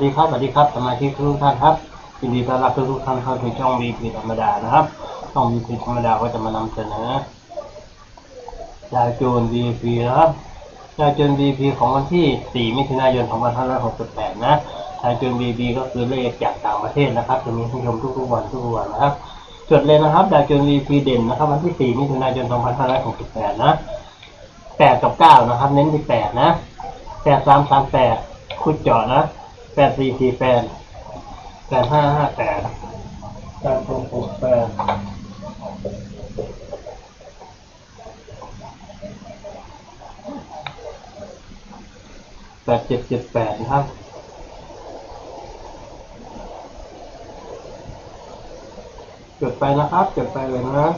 วัสดีครับสวัสดีครับสมาชิกทุกท่านครับยินดีต้อนรับทุกท่านเข้าสู่ช่องวีพีธรรมดานะครับช่องวีพีธรรมดาก็จะมานำเสนอยาโจนวีพีนะครับยาโจนวีพีของวันที่ 4 มิถุนายน 2568 นะยาโจนวีพีก็คือเลขจากต่างประเทศนะครับ จะมีผู้ชมทุกๆวันทุกๆวันนะครับจดเลยนะครับยาโจนวีพีเด่นนะครับ วันที่ 4 มิถุนายน 2568 นะ 8 กับ 9 นะครับ เน้นที่ 8 นะ 8 3 3 8 คุดเจาะนะ แปดสี่สี่แปดแปดห้าห้าแปดแปดหกหกแปดแปดเจ็ดเจ็ดแปดนะครับจดไปนะครับจดไปเลยนะ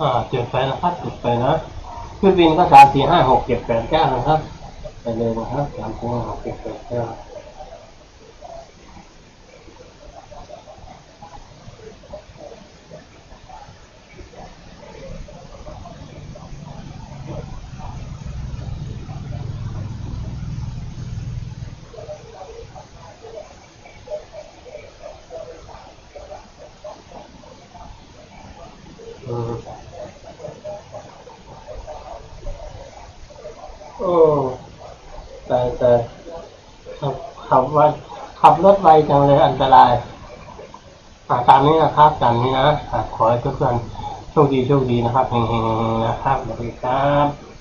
อ่าเจุดไปนะครับจุดไปนะขึ้นบินก็สามสี่ห้าหกเจ็ดแปดเก้านะครับ ไปเลยนะครับสามสี่ห้าหกเจ็ดแปดเก้าอืม โอ้แต่แต่ขับขับว่าขับรถไวจังเลยอันตรายอ่าตามนี้นะครับตามนี้นะขอให้ทุกท่านโชคดีโชคดีนะครับเฮงๆนะครับสวัสดีครับ